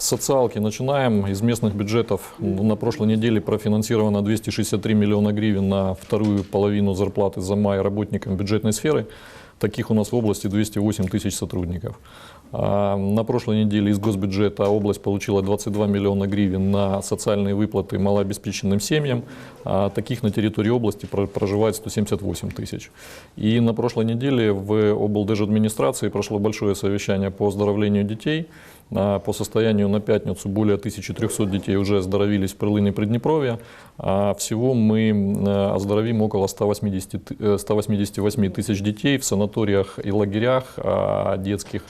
Социалки начинаем. Из местных бюджетов на прошлой неделе профинансировано 263 миллиона гривен на вторую половину зарплаты за май работникам бюджетной сферы. Таких у нас в области 208 тысяч сотрудников. А На прошлой неделе из госбюджета область получила 22 миллиона гривен на социальные выплаты малообеспеченным семьям. А Таких на территории области про- проживает 178 тысяч. И на прошлой неделе в облдержадминистрации прошло большое совещание по оздоровлению детей. А По состоянию на пятницу более 1300 детей уже оздоровились в Прилыне Приднепровья. А всего мы э, оздоровим около 180, ты- э, 188 тысяч детей в санаториях и лагерях а, детских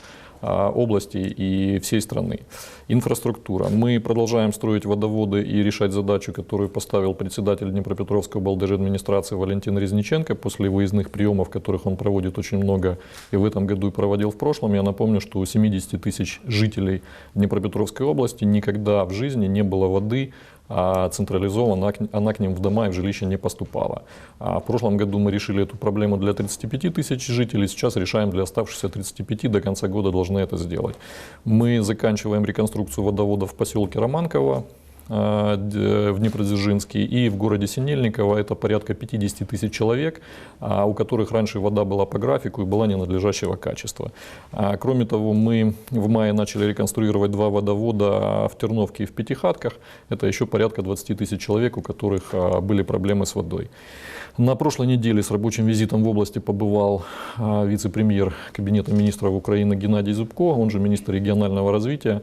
области и всей страны. Инфраструктура. Мы продолжаем строить водоводы и решать задачу, которую поставил председатель Днепропетровской администрации Валентин Резниченко после выездных приемов, которых он проводит очень много и в этом году и проводил в прошлом. Я напомню, что у 70 тысяч жителей Днепропетровской области никогда в жизни не было воды, а централизованно она к- ним в дома и в жилище не поступала. А в прошлом году мы решили эту проблему для 35 тысяч жителей, сейчас решаем для оставшихся 35, до конца года должны это сделать. Мы заканчиваем реконструкцию водовода в поселке Романково, в Днепродзержинске и в городе Синельниково это порядка 50 тысяч человек, а, у которых раньше вода была по графику и была ненадлежащего качества. А, Кроме того, мы в мае начали реконструировать два водовода в Терновке и в Пятихатках. Это еще порядка 20 тысяч человек, у которых а, были проблемы с водой. На прошлой неделе с рабочим визитом в области побывал вице-премьер Кабинета министров Украины Геннадий Зубко, он же министр регионального развития.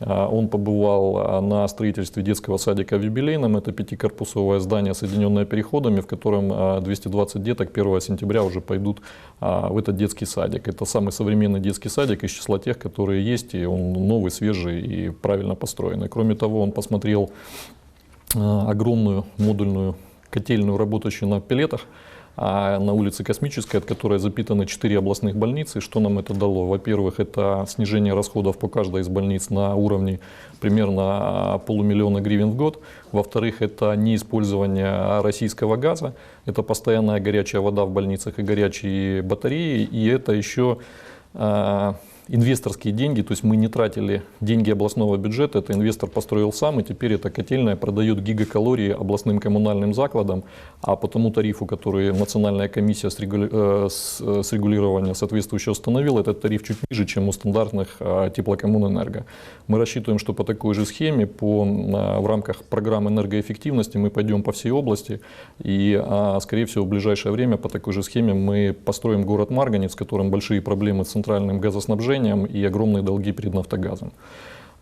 А, Он побывал а, на строительстве детского садика в Юбилейном. Это пятикорпусовое здание, соединенное переходами, в котором а, 220 деток 1 сентября уже пойдут а, в этот детский садик. Это самый современный детский садик из числа тех, которые есть, и он новый, свежий и правильно построенный. Кроме того, он посмотрел а, огромную модульную котельную, работающую на пилетах, а на улице Космической, от которой запитаны 4 областных больницы. Что нам это дало? Во-первых, это снижение расходов по каждой из больниц на уровне примерно а, полумиллиона гривен в год. Во-вторых, это неиспользование российского газа, это постоянная горячая вода в больницах и горячие батареи, и это еще а, инвесторские деньги, то есть мы не тратили деньги областного бюджета, это инвестор построил сам, и теперь эта котельная продает гигакалории областным коммунальным закладам, а по тому тарифу, который Национальная комиссия с, регули- э, с- э, регулирования соответствующего установила, этот тариф чуть ниже, чем у стандартных э, теплокоммунэнерго. Мы рассчитываем, что по такой же схеме, по, э, в рамках программы энергоэффективности мы пойдем по всей области, и, а, скорее всего, в ближайшее время по такой же схеме мы построим город Марганец, в котором большие проблемы с центральным газоснабжением и огромные долги перед «Нафтогазом».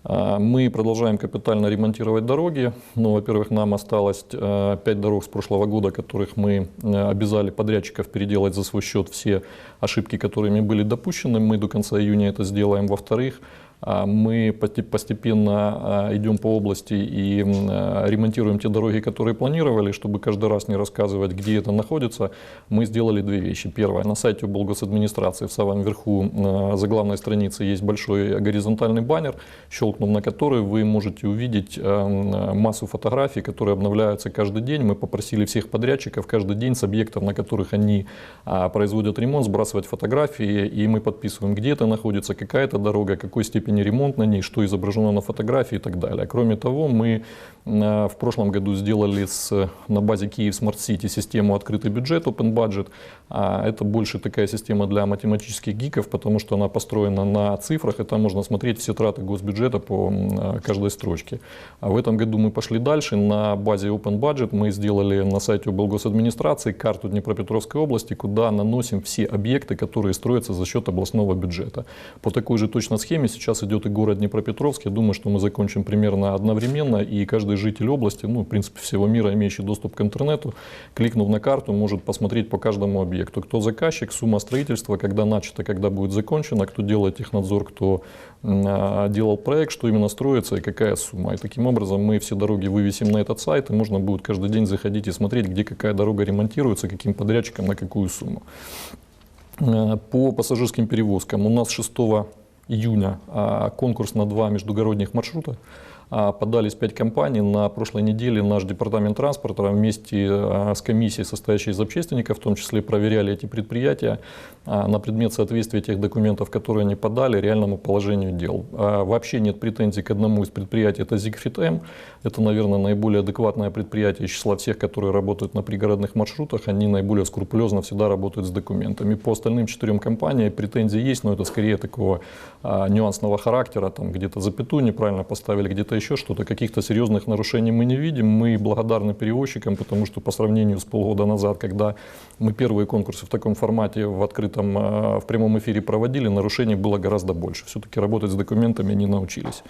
А, Мы продолжаем капитально ремонтировать дороги. Ну, во-первых, нам осталось 5 дорог с прошлого года, которых мы э, обязали подрядчиков переделать за свой счет все ошибки, которыми были допущены. Мы до конца июня это сделаем. Во-вторых, мы поте- постепенно а, идем по области и а, ремонтируем те дороги, которые планировали, чтобы каждый раз не рассказывать, где это находится. Мы сделали две вещи. Первое, на сайте облгосадминистрации в самом верху а, за главной страницы есть большой горизонтальный баннер, щелкнув на который вы можете увидеть а, массу фотографий, которые обновляются каждый день. Мы попросили всех подрядчиков каждый день с объектов, на которых они а, производят ремонт, сбрасывать фотографии, и мы подписываем, где это находится, какая это дорога, какой степени ремонт на ней, что изображено на фотографии и так далее. Кроме того, мы а, в прошлом году сделали с, на базе Киев Smart City систему открытый бюджет, Open Budget. А, Это больше такая система для математических гиков, потому что она построена на цифрах, и там можно смотреть все траты госбюджета по а, каждой строчке. А в этом году мы пошли дальше. На базе Open Budget мы сделали на сайте облгосадминистрации карту Днепропетровской области, куда наносим все объекты, которые строятся за счет областного бюджета. По такой же точно схеме сейчас идет и город Днепропетровск. Я думаю, что мы закончим примерно одновременно, и каждый житель области, ну, в принципе, всего мира, имеющий доступ к интернету, кликнув на карту, может посмотреть по каждому объекту, кто заказчик, сумма строительства, когда начато, когда будет закончено, кто делает технадзор, кто а, делал проект, что именно строится и какая сумма. И таким образом мы все дороги вывесим на этот сайт, и можно будет каждый день заходить и смотреть, где какая дорога ремонтируется, каким подрядчиком, на какую сумму. Э, По пассажирским перевозкам у нас 6 июня а, конкурс на два междугородних маршрута. А, подались 5 компаний. На прошлой неделе наш департамент транспорта вместе а, с комиссией, состоящей из общественников, в том числе проверяли эти предприятия а, на предмет соответствия тех документов, которые они подали, реальному положению дел. Вообще нет претензий к одному из предприятий, это Зигфрид М. Это, наверное, наиболее адекватное предприятие из числа всех, которые работают на пригородных маршрутах. Они наиболее скрупулезно всегда работают с документами. По остальным четырем компаниям претензии есть, но это скорее такого нюансного характера. Там где-то запятую неправильно поставили, где-то еще что-то. Каких-то серьезных нарушений мы не видим. Мы благодарны перевозчикам, потому что по сравнению с полгода назад, когда мы первые конкурсы в таком формате в открытом, а, в прямом эфире проводили, нарушений было гораздо больше. Все-таки работать с документами они научились.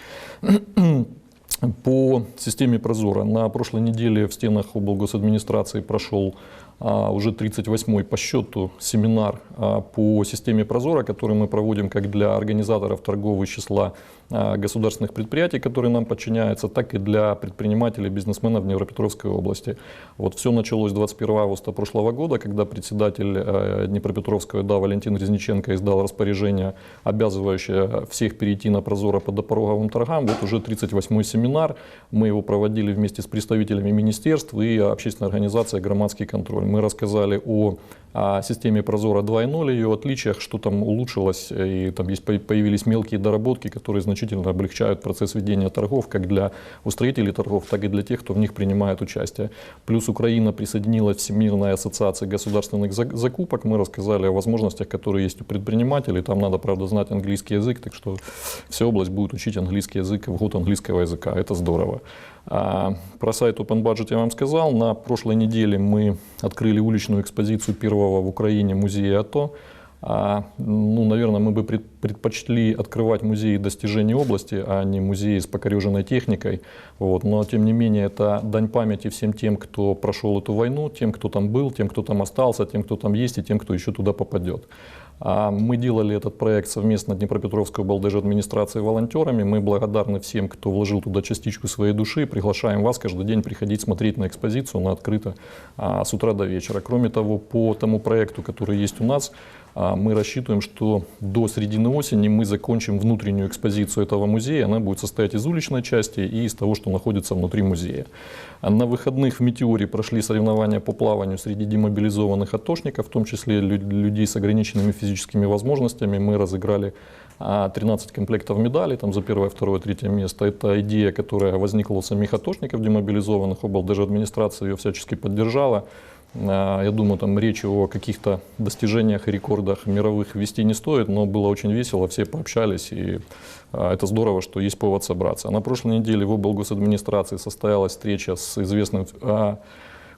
По системе Прозора на прошлой неделе в стенах облгосадминистрации прошел уже 38-й по счету семинар а, по системе Прозора, который мы проводим как для организаторов торгового числа а, государственных предприятий, которые нам подчиняются, так и для предпринимателей, бизнесменов Днепропетровской области. Вот все началось 21 августа прошлого года, когда председатель Днепропетровского ОДА Валентин Резниченко издал распоряжение, обязывающее всех перейти на Прозора по допороговым торгам. Вот уже 38-й семинар, мы его проводили вместе с представителями министерств и общественной организации «Громадский контроль». Мы рассказали о, о системе Прозора 2.0, ее отличиях, что там улучшилось, и там есть, появились мелкие доработки, которые значительно облегчают процесс ведения торгов, как для устроителей торгов, так и для тех, кто в них принимает участие. Плюс Украина присоединилась к Всемирной ассоциации государственных закупок. Мы рассказали о возможностях, которые есть у предпринимателей. Там надо, правда, знать английский язык, так что вся область будет учить английский язык в год английского языка. Это здорово. А, про сайт Open Budget я вам сказал. На прошлой неделе мы открыли уличную экспозицию первого в Украине музея АТО. А, ну, наверное, мы бы предпочли открывать музеи достижений области, а не музеи с покореженной техникой. Вот. Но, тем не менее, это дань памяти всем тем, кто прошел эту войну, тем, кто там был, тем, кто там остался, тем, кто там есть и тем, кто еще туда попадет. А мы делали этот проект совместно Днепропетровской администрацией волонтерами. Мы благодарны всем, кто вложил туда частичку своей души. Приглашаем вас каждый день приходить смотреть на экспозицию. Она открыта а, с утра до вечера. Кроме того, по тому проекту, который есть у нас, мы рассчитываем, что до середины осени мы закончим внутреннюю экспозицию этого музея. Она будет состоять из уличной части и из того, что находится внутри музея. На выходных в «Метеоре» прошли соревнования по плаванию среди демобилизованных атошников, в том числе людей с ограниченными физическими возможностями. Мы разыграли 13 а, комплектов медалей там, за первое, второе, третье место. Это идея, которая возникла у самих атошников демобилизованных. администрация ее всячески поддержала. А, я думаю, там речи о каких-то достижениях и рекордах мировых вести не стоит, но было очень весело, все пообщались, и а, это здорово, что есть повод собраться. На прошлой неделе в облгосадминистрации состоялась встреча с известным а,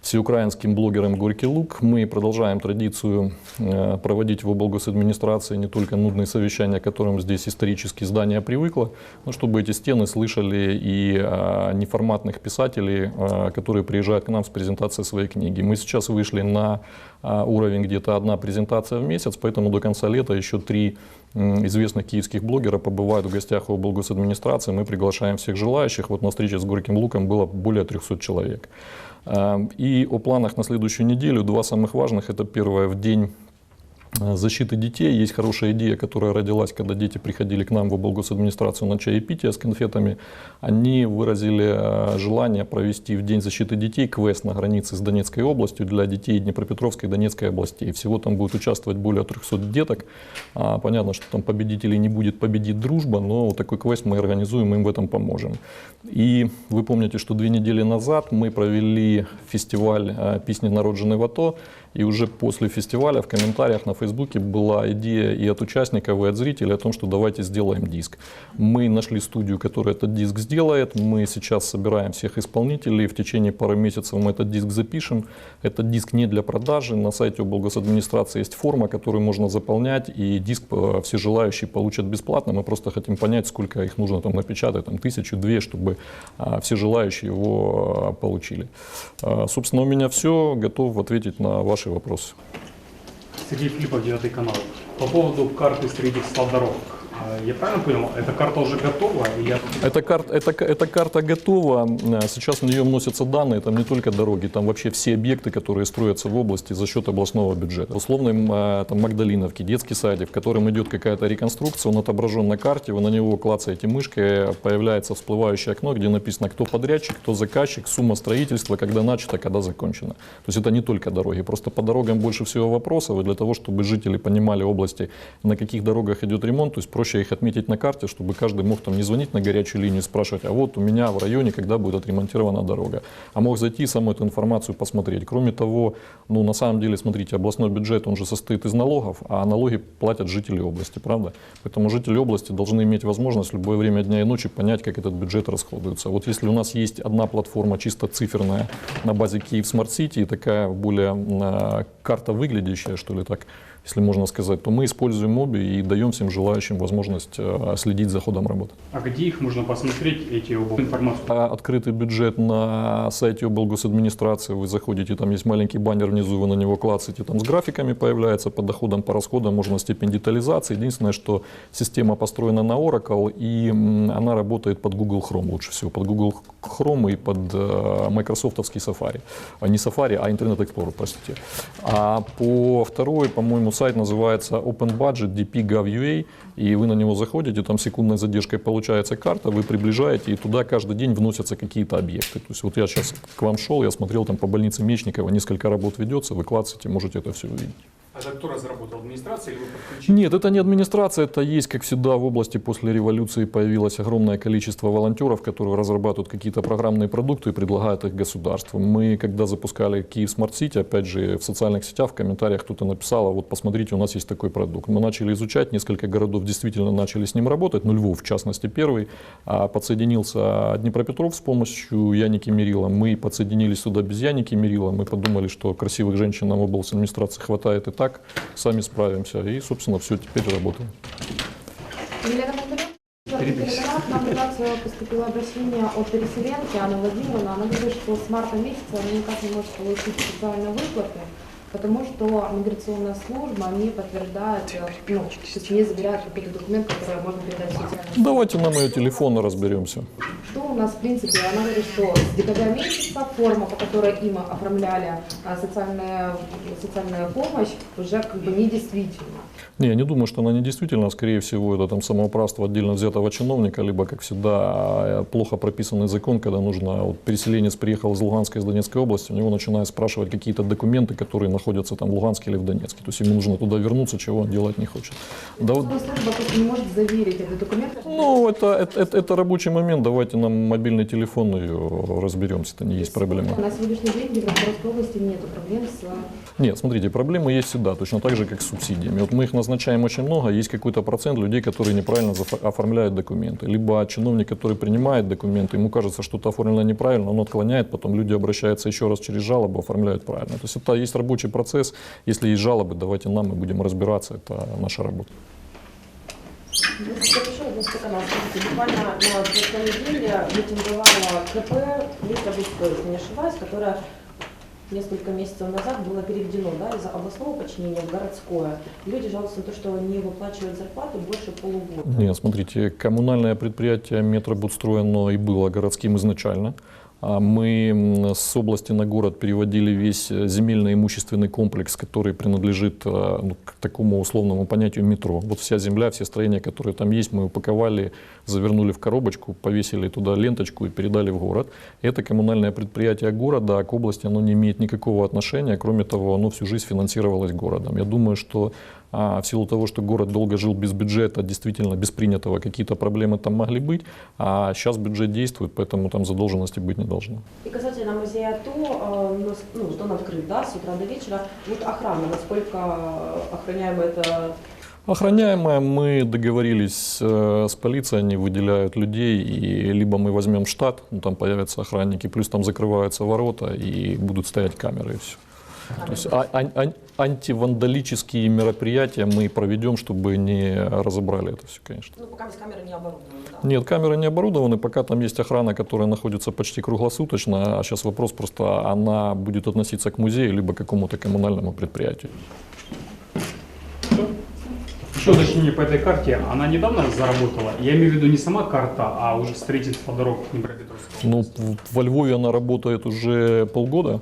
всеукраинским блогером Горький Лук. Мы продолжаем традицию э, проводить в облгосадминистрации не только нудные совещания, к которым здесь исторически здание привыкло, но чтобы эти стены слышали и э, неформатных писателей, э, которые приезжают к нам с презентацией своей книги. Мы сейчас вышли на уровень где-то одна презентация в месяц, поэтому до конца лета еще три известных киевских блогера побывают в гостях у облгосадминистрации. Мы приглашаем всех желающих. Вот на встрече с Горьким Луком было более 300 человек. Эм, и о планах на следующую неделю. Два самых важных. Это первое, в день защиты детей. Есть хорошая идея, которая родилась, когда дети приходили к нам в облгосадминистрацию на чаепитие с конфетами. Они выразили э, желание провести в День защиты детей квест на границе с Донецкой областью для детей Днепропетровской и Донецкой областей. Всего там будет участвовать более 300 деток. А, понятно, что там победителей не будет, победит дружба, но такой квест мы организуем, им в этом поможем. И вы помните, что две недели назад мы провели фестиваль э, «Песни народженной в АТО», и уже после фестиваля в комментариях на Фейсбуке была идея и от участников, и от зрителей о том, что давайте сделаем диск. Мы нашли студию, которая этот диск сделает. Мы сейчас собираем всех исполнителей. В течение пары месяцев мы этот диск запишем. Этот диск не для продажи. На сайте администрации есть форма, которую можно заполнять, и диск э, все желающие получат бесплатно. Мы просто хотим понять, сколько их нужно там напечатать, там тысячу, две, чтобы а, все желающие его а, получили. Собственно, у меня все. Готов ответить на ваши вопросы. Сергей Филиппов, 9 канал. По поводу карты среди дорог. А, Я правильно понял, эта карта уже готова? я... Эта карта, эта, эта карта готова, Э, сейчас в нее вносятся данные, там не только дороги, там вообще все объекты, которые строятся в области за счет областного бюджета. Условно, э, там Магдалиновки, детский садик, в котором идет какая-то реконструкция, он отображен на карте, вы на него клацаете мышкой, появляется всплывающее окно, где написано, кто подрядчик, кто заказчик, сумма строительства, когда начато, когда закончено. То есть это не только дороги, просто по дорогам больше всего вопросов, и для того, чтобы жители понимали области, на каких дорогах идет ремонт, то есть проще их отметить на карте, чтобы каждый мог там не звонить на горячую линию и спрашивать, а вот у меня в районе, когда будет отремонтирована дорога, а мог зайти и саму эту информацию посмотреть. Кроме того, ну на самом деле, смотрите, областной бюджет, он же состоит из налогов, а налоги платят жители области, правда? Поэтому жители области должны иметь возможность в любое время дня и ночи понять, как этот бюджет расходуется. Вот если у нас есть одна платформа чисто циферная на базе Киев Smart City и такая более м, карта выглядящая, что ли так, если можно сказать, то мы используем моби и даем всем желающим возможность э, следить за ходом работы. А где их можно посмотреть, эти оба информацию? А Открытый бюджет на сайте облгосадминистрации, вы заходите, там есть маленький баннер внизу, вы на него клацаете, там с графиками появляется, по доходам, по расходам можно степень детализации. Единственное, что система построена на Oracle, и она работает под Google Chrome лучше всего, под Google Chrome и под э, Microsoftовский Safari. А не Safari, а Internet Explorer, простите. А по второй, по-моему, сайт называется Open Budget dp.gov.ua, и вы на него заходите, там секундной задержкой получается карта, вы приближаете, и туда каждый день вносятся какие-то объекты. То есть вот я сейчас к вам шел, я смотрел там по больнице Мечникова, несколько работ ведется, вы можете это все увидеть. Это кто разработал, администрация или вы подключили? Нет, это не администрация, это есть, как всегда, в области после революции появилось огромное количество волонтеров, которые разрабатывают какие-то программные продукты и предлагают их государству. Мы, когда запускали Киев Smart City, опять же, в социальных сетях, в комментариях кто-то написал, а вот посмотрите, у нас есть такой продукт. Мы начали изучать, несколько городов действительно начали с ним работать, ну, Львов, в частности, первый. А подсоединился Днепропетров с помощью Яники Мерила. Мы подсоединились сюда без Яники Мерила. Мы подумали, что красивых женщин нам в области администрации хватает и так, сами справимся. И, собственно, все теперь работаем. Нам поступило обращение от переселенки Анны Владимировны. Она говорит, что с марта месяца она никак не может получить социальные выплаты, потому что миграционная служба не подтверждает, э, ну, то есть не заверяет какой-то документ, который можно передать в социальную Давайте на мою телефон разберемся. Что у нас, в принципе, она говорит, что с декабря месяца форма, по которой им оформляли а, социальная, социальная помощь, уже как бы недействительна. Не, я не думаю, что она не действительно, скорее всего, это там самоуправство отдельно взятого чиновника, либо, как всегда, плохо прописанный закон, когда нужно, вот переселенец приехал из Луганской, из Донецкой области, у него начинают спрашивать какие-то документы, которые находятся там в Луганске или в Донецке. То есть ему нужно туда вернуться, чего он делать не хочет. Да вот- не может заверить этот документ. ну, это, это, это- это рабочий момент, давайте нам мобильный телефон и разберемся, это не есть проблема. На сегодняшний день в Днепропетровской области нет проблем с Нет, смотрите, проблемы есть всегда, точно так же, как с субсидиями. Вот мы их назначаем очень много, есть какой-то процент людей, которые неправильно оформляют документы. Либо чиновник, который принимает документы, ему кажется, что-то оформлено неправильно, он отклоняет, потом люди обращаются еще раз через жалобу, оформляют правильно. То есть это есть рабочий процесс. Если есть жалобы, давайте нам, мы будем разбираться, это наша работа. Буквально на прошлой неделе митинговала КП не ошибаюсь, которая несколько месяцев назад было переведено да, из областного подчинения в городское. Люди жалуются на то, что не выплачивают зарплату больше полугода. Нет, смотрите, коммунальное предприятие Метробудстрой, оно и было городским изначально. А Мы с области на город переводили весь э, земельно-имущественный комплекс, который принадлежит э, ну, к такому условному понятию метро. Вот вся земля, все строения, которые там есть, мы упаковали, завернули в коробочку, повесили туда ленточку и передали в город. Это коммунальное предприятие города, а к области оно не имеет никакого отношения. Кроме того, оно всю жизнь финансировалось городом. Я думаю, что а в силу того, что город долго жил без бюджета, действительно без принятого, какие-то проблемы там могли быть, а сейчас бюджет действует, поэтому там задолженности быть не должно. И касательно музея АТО, э, ну, вот он открыт, да, с утра до вечера. Вот охрана, насколько охраняемо это Охраняемое мы договорились э, с полицией, они выделяют людей, и либо мы возьмем штат, ну, там появятся охранники, плюс там закрываются ворота и будут стоять камеры и все. То есть а- ан- ан- антивандалические мероприятия мы проведем, чтобы не разобрали это все, конечно. Ну, пока без камеры не оборудованы, да. Нет, камеры не оборудованы, пока там есть охрана, которая находится почти круглосуточно, а сейчас вопрос просто, она будет относиться к музею либо к какому-то коммунальному предприятию. Еще уточнение по этой карте. Она недавно заработала. Я имею в виду не сама карта, а уже строительство дорог Днепропетровска. Ну, в- во Львове она работает уже полгода.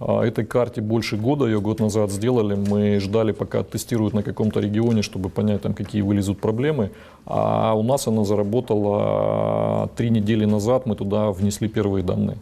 А этой карте больше года, ее год назад сделали. Мы ждали, пока тестируют на каком-то регионе, чтобы понять, там, какие вылезут проблемы. А у нас она заработала три недели назад, мы туда внесли первые данные.